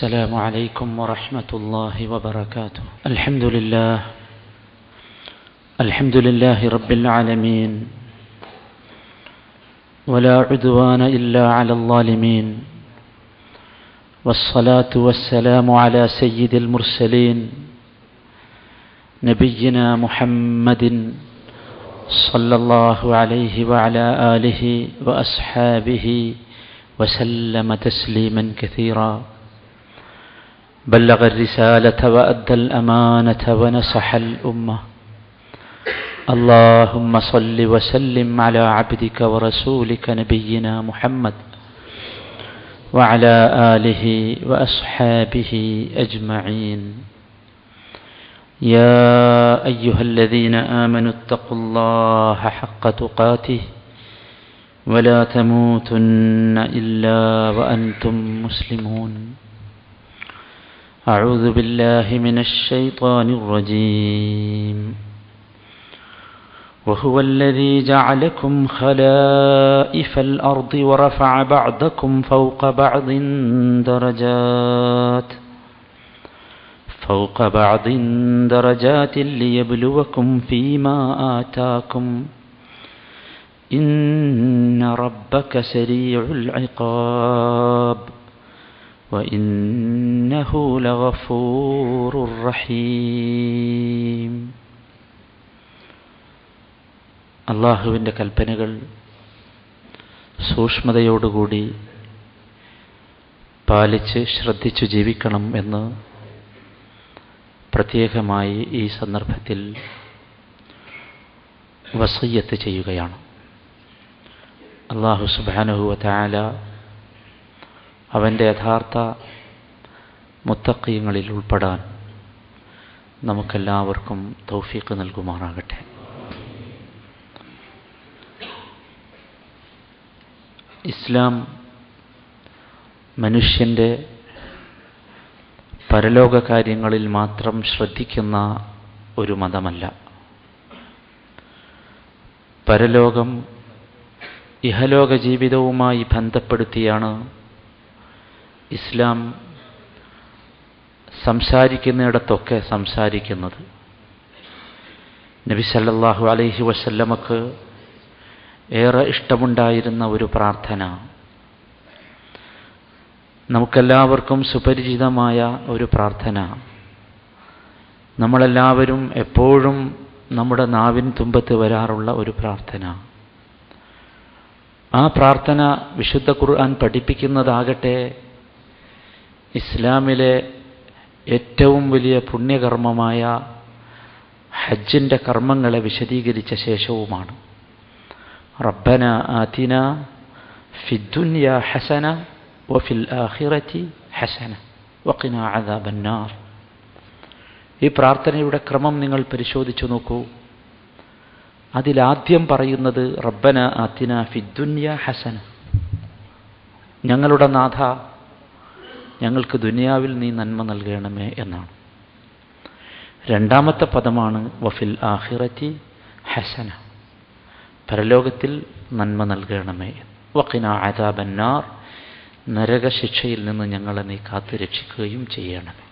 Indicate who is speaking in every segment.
Speaker 1: السلام عليكم ورحمة الله وبركاته. الحمد لله. الحمد لله رب العالمين. ولا عدوان إلا على الظالمين. والصلاة والسلام على سيد المرسلين. نبينا محمد صلى الله عليه وعلى آله وأصحابه وسلم تسليما كثيرا. بلغ الرسالة وأدى الأمانة ونصح الأمة. اللهم صل وسلم على عبدك ورسولك نبينا محمد وعلى آله وأصحابه أجمعين. يا أيها الذين آمنوا اتقوا الله حق تقاته ولا تموتن إلا وأنتم مسلمون. أعوذ بالله من الشيطان الرجيم. وهو الذي جعلكم خلائف الأرض ورفع بعضكم فوق بعض درجات فوق بعض درجات ليبلوكم فيما آتاكم. إن ربك سريع العقاب. وإنه لغفور رحيم അള്ളാഹുവിൻ്റെ കൽപ്പനകൾ സൂക്ഷ്മതയോടുകൂടി പാലിച്ച് ശ്രദ്ധിച്ചു ജീവിക്കണം എന്ന് പ്രത്യേകമായി ഈ സന്ദർഭത്തിൽ വസയ്യത്ത് ചെയ്യുകയാണ് അള്ളാഹു സുബാനുഹുവ താല അവന്റെ യഥാർത്ഥ മുത്തക്കയങ്ങളിൽ ഉൾപ്പെടാൻ നമുക്കെല്ലാവർക്കും തൗഫീക്ക് നൽകുമാറാകട്ടെ. ഇസ്ലാം മനുഷ്യന്റെ പരലോക കാര്യങ്ങളിൽ മാത്രം ശ്രദ്ധിക്കുന്ന ഒരു മതമല്ല. പരലോകം ഇഹലോക ജീവിതവുമായി ബന്ധപ്പെടുത്തിയാണ് ഇസ്ലാം സംസാരിക്കുന്നിടത്തൊക്കെ സംസാരിക്കുന്നത് നബി സല്ലാഹു അലൈഹി വസല്ലമക്ക് ഏറെ ഇഷ്ടമുണ്ടായിരുന്ന ഒരു പ്രാർത്ഥന. നമുക്കെല്ലാവർക്കും സുപരിചിതമായ ഒരു പ്രാർത്ഥന. നമ്മളെല്ലാവരും എപ്പോഴും നമ്മുടെ നാവിൻ തുമ്പത്ത് വരാറുള്ള ഒരു പ്രാർത്ഥന. ആ പ്രാർത്ഥന വിശുദ്ധ ഖുർആൻ പഠിപ്പിക്കുന്നതാകട്ടെ ഇസ്ലാമിലെ ഏറ്റവും വലിയ പുണ്യകർമ്മമായ ഹജ്ജിന്റെ കർമ്മങ്ങളെ വിശദീകരിച്ച ശേഷവുമാണ്. റബ്ബന ആതിന ഫിദ്ദുന്യ ഹസന വഫിൽ ആഹിറത്തി ഹസന വക്കിന അദാബന്നാർ. ഈ പ്രാർത്ഥനയുടെ ക്രമം നിങ്ങൾ പരിശോധിച്ചു നോക്കൂ. അതിലാദ്യം പറയുന്നത് റബ്ബന ആത്തിന ഫിദ്ദുന്യ ഹസന. ഞങ്ങളുടെ നാഥ ഞങ്ങൾക്ക് ദുനിയാവിൽ നീ നന്മ നൽകണമേ എന്നാണ്. രണ്ടാമത്തെ പദമാണ് വഫിൽ ആഹിറത്തി ഹസന. പരലോകത്തിൽ നന്മ നൽകണമേ. വക്കിന അതാബന്നാർ നരകശിക്ഷയിൽ നിന്ന് ഞങ്ങളെ നീ കാത്തു രക്ഷിക്കുകയും ചെയ്യണമേ.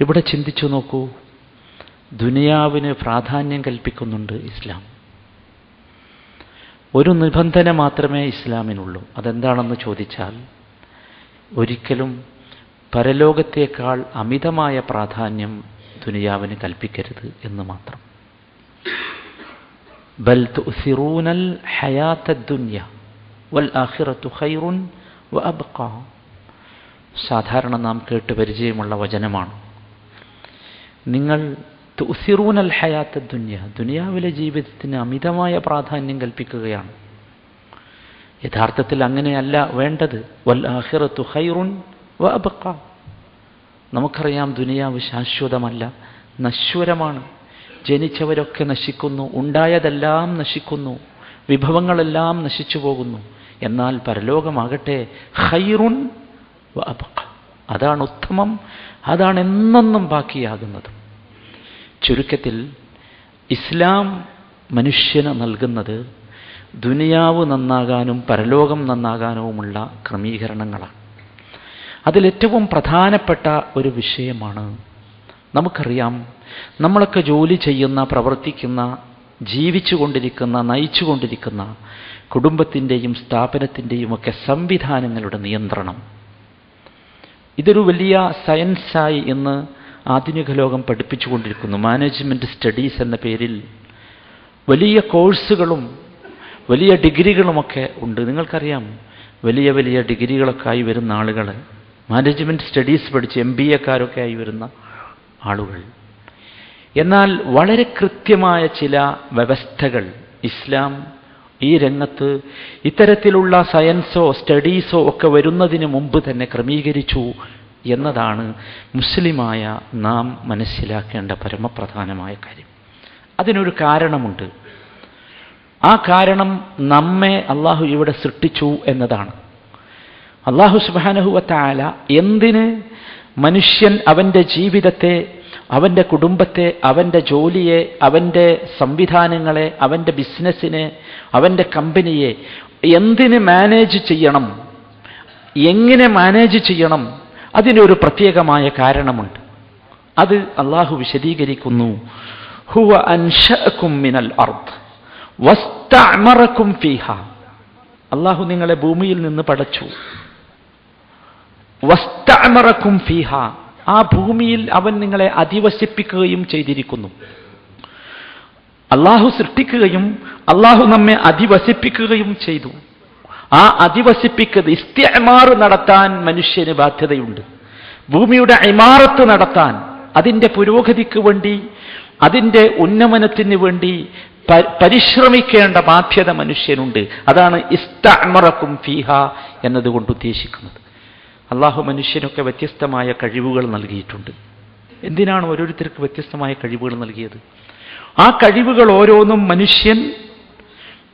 Speaker 1: ഇവിടെ ചിന്തിച്ചു നോക്കൂ. ദുനിയാവിന് പ്രാധാന്യം കൽപ്പിക്കുന്നുണ്ട് ഇസ്ലാം. ഒരു നിബന്ധന മാത്രമേ ഇസ്ലാമിനുള്ളൂ. അതെന്താണെന്ന് ചോദിച്ചാൽ ഒരിക്കലും പരലോകത്തേക്കാൾ അമിതമായ പ്രാധാന്യം ദുനിയാവിന് കൽപ്പിക്കരുത് എന്ന് മാത്രം. ബൽ തുസിറൂനൽ ഹയാത്ത ദുന്യ വൽ ആഖിറത്തു ഖൈറുൻ വ അബ്ഖാ. സാധാരണ നാം കേട്ട് പരിചയമുള്ള വചനമാണ്. നിങ്ങൾ തുസിറൂനൽ ഹയാത്ത ദുന്യ ദുനിയാവിലെ ജീവിതത്തിന് അമിതമായ പ്രാധാന്യം കൽപ്പിക്കുകയാണ്. യഥാർത്ഥത്തിൽ അങ്ങനെയല്ല വേണ്ടത്. വൽ ആഹിറത്തു ഖൈറുൻ വ അബക്ക നമുക്കറിയാം ദുനിയാവ് ശാശ്വതമല്ല നശ്വരമാണ്. ജനിച്ചവരൊക്കെ നശിക്കുന്നു ഉണ്ടായതെല്ലാം നശിക്കുന്നു വിഭവങ്ങളെല്ലാം നശിച്ചു പോകുന്നു. എന്നാൽ പരലോകമാകട്ടെ ഹൈറുൻ വ അതാണ് ഉത്തമം അതാണ് എന്നെന്നും ബാക്കിയാകുന്നത്. ചുരുക്കത്തിൽ ഇസ്ലാം മനുഷ്യന് നൽകുന്നത് ദുനിയാവ് നന്നാകാനും പരലോകം നന്നാകാനുമുള്ള ക്രമീകരണങ്ങളാണ്. അതിലേറ്റവും പ്രധാനപ്പെട്ട ഒരു വിഷയമാണ് നമുക്കറിയാം നമ്മളൊക്കെ ജോലി ചെയ്യുന്ന പ്രവർത്തിക്കുന്ന ജീവിച്ചുകൊണ്ടിരിക്കുന്ന നയിച്ചുകൊണ്ടിരിക്കുന്ന കുടുംബത്തിന്റെയും സ്ഥാപനത്തിന്റെയും ഒക്കെ സംവിധാനങ്ങളുടെ നിയന്ത്രണം. ഇതൊരു വലിയ സയൻസായി ഇന്ന് ആധുനിക ലോകം പഠിപ്പിച്ചുകൊണ്ടിരിക്കുന്നു. മാനേജ്മെന്റ് സ്റ്റഡീസ് എന്ന പേരിൽ വലിയ കോഴ്സുകളും വലിയ ഡിഗ്രികളുമൊക്കെ ഉണ്ട്. നിങ്ങൾക്കറിയാം വലിയ വലിയ ഡിഗ്രികളൊക്കെ ആയി വരുന്ന ആളുകൾ മാനേജ്മെന്റ് സ്റ്റഡീസ് പഠിച്ച് എം ബി എക്കാരൊക്കെ ആയി വരുന്ന ആളുകൾ. എന്നാൽ വളരെ കൃത്യമായ ചില വ്യവസ്ഥകൾ ഇസ്ലാം ഈ രംഗത്ത് ഇത്തരത്തിലുള്ള സയൻസോ സ്റ്റഡീസോ ഒക്കെ വരുന്നതിന് മുമ്പ് തന്നെ ക്രമീകരിച്ചു എന്നതാണ് മുസ്ലിമായ നാം മനസ്സിലാക്കേണ്ട പരമപ്രധാനമായ കാര്യം. അതിനൊരു കാരണമുണ്ട്. ആ കാരണം നമ്മെ അള്ളാഹു ഇവിടെ സൃഷ്ടിച്ചു എന്നതാണ്. അള്ളാഹു സുബാനഹുവത്താല എന്തിന് മനുഷ്യൻ അവന്റെ ജീവിതത്തെ അവന്റെ കുടുംബത്തെ അവന്റെ ജോലിയെ അവന്റെ സംവിധാനങ്ങളെ അവന്റെ ബിസിനസ്സിനെ അവന്റെ കമ്പനിയെ എന്തിന് മാനേജ് ചെയ്യണം? എങ്ങനെ മാനേജ് ചെയ്യണം? അതിനൊരു പ്രത്യേകമായ കാരണമുണ്ട്. അത് അള്ളാഹു വിശദീകരിക്കുന്നു. ഹുവ അൻഷഅക്കും മിനൽ അർദ്. വസ്തഅമറക്കും ഫീഹ. അള്ളാഹു നിങ്ങളെ ഭൂമിയിൽ നിന്ന് പടച്ചു. വസ്തമറക്കും ഫീഹ. ആ ഭൂമിയിൽ അവൻ നിങ്ങളെ അധിവസിപ്പിക്കുകയും ചെയ്തിരിക്കുന്നു. അള്ളാഹു സൃഷ്ടിക്കുകയും അള്ളാഹു നമ്മെ അധിവസിപ്പിക്കുകയും ചെയ്തു. ആ അധിവസിപ്പിക്കത് ഇസ്ത്യമാർ നടത്താൻ മനുഷ്യന് ബാധ്യതയുണ്ട്. ഭൂമിയുടെ ഇമാറത്ത് നടത്താൻ അതിന്റെ പുരോഗതിക്ക് വേണ്ടി അതിന്റെ ഉന്നമനത്തിന് വേണ്ടി പരിശ്രമിക്കേണ്ട ബാധ്യത മനുഷ്യനുണ്ട്. അതാണ് ഇസ്തമറക്കും ഫീഹ എന്നതുകൊണ്ട് ഉദ്ദേശിക്കുന്നത്. അള്ളാഹു മനുഷ്യനൊക്കെ വ്യത്യസ്തമായ കഴിവുകൾ നൽകിയിട്ടുണ്ട്. എന്തിനാണ് ഓരോരുത്തർക്ക് വ്യത്യസ്തമായ കഴിവുകൾ നൽകിയത്? ആ കഴിവുകൾ ഓരോന്നും മനുഷ്യൻ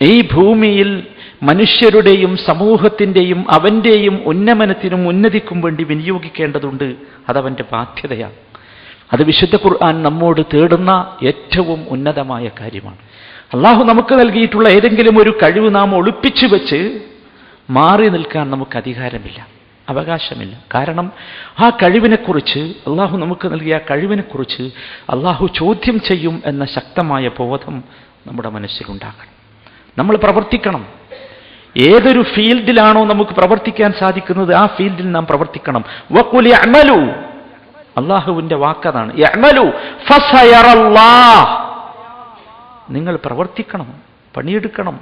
Speaker 1: ഈ ഭൂമിയിൽ മനുഷ്യരുടെയും സമൂഹത്തിന്റെയും അവന്റെയും ഉന്നമനത്തിനും ഉന്നതിക്കും വേണ്ടി വിനിയോഗിക്കേണ്ടതുണ്ട്. അതവന്റെ ബാധ്യതയാണ്. അത് വിശുദ്ധ ഖുർആൻ നമ്മോട് തേടുന്ന ഏറ്റവും ഉന്നതമായ കാര്യമാണ്. അള്ളാഹു നമുക്ക് നൽകിയിട്ടുള്ള ഏതെങ്കിലും ഒരു കഴിവ് നാം ഒളിപ്പിച്ചു വെച്ച് മാറി നിൽക്കാൻ നമുക്ക് അധികാരമില്ല അവകാശമില്ല. കാരണം ആ കഴിവിനെക്കുറിച്ച് അള്ളാഹു നമുക്ക് നൽകിയ ആ കഴിവിനെക്കുറിച്ച് അള്ളാഹു ചോദ്യം ചെയ്യും എന്ന ശക്തമായ ബോധം നമ്മുടെ മനസ്സിലുണ്ടാകണം. നമ്മൾ പ്രവർത്തിക്കണം. ഏതൊരു ഫീൽഡിലാണോ നമുക്ക് പ്രവർത്തിക്കാൻ സാധിക്കുന്നത് ആ ഫീൽഡിൽ നാം പ്രവർത്തിക്കണം. വക്കുലി അമലു. അള്ളാഹുവിന്റെ വാക്കതാണ്. അമലു ഫസയറല്ലാഹ്. നിങ്ങൾ പ്രവർത്തിക്കണം പണിയെടുക്കണം.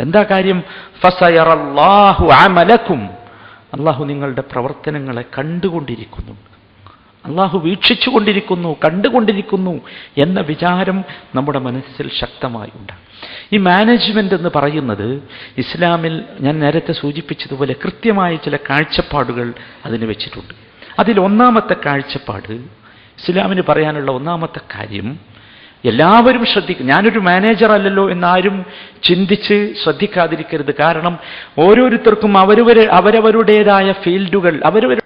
Speaker 1: എന്താ കാര്യം? ഫസയറല്ലാഹു അമലക്കും. അള്ളാഹു നിങ്ങളുടെ പ്രവർത്തനങ്ങളെ കണ്ടുകൊണ്ടിരിക്കുന്നു. അള്ളാഹു വീക്ഷിച്ചുകൊണ്ടിരിക്കുന്നു കണ്ടുകൊണ്ടിരിക്കുന്നു എന്ന വിചാരം നമ്മുടെ മനസ്സിൽ ശക്തമായി ഉണ്ടാകും. ഈ മാനേജ്മെന്റ് എന്ന് പറയുന്നത് ഇസ്ലാമിൽ ഞാൻ നേരത്തെ സൂചിപ്പിച്ചതുപോലെ കൃത്യമായ ചില കാഴ്ചപ്പാടുകൾ അതിന് വെച്ചിട്ടുണ്ട്. അതിൽ ഒന്നാമത്തെ കാഴ്ചപ്പാട് ഇസ്ലാമിന് പറയാനുള്ള ഒന്നാമത്തെ കാര്യം എല്ലാവരും ശ്രദ്ധിക്കും ഞാനൊരു മാനേജർ അല്ലല്ലോ എന്നാരും ചിന്തിച്ച് ശ്രദ്ധിക്കാതിരിക്കരുത്. കാരണം ഓരോരുത്തർക്കും അവരവരെ അവരവരുടേതായ ഫീൽഡുകൾ അവരവർ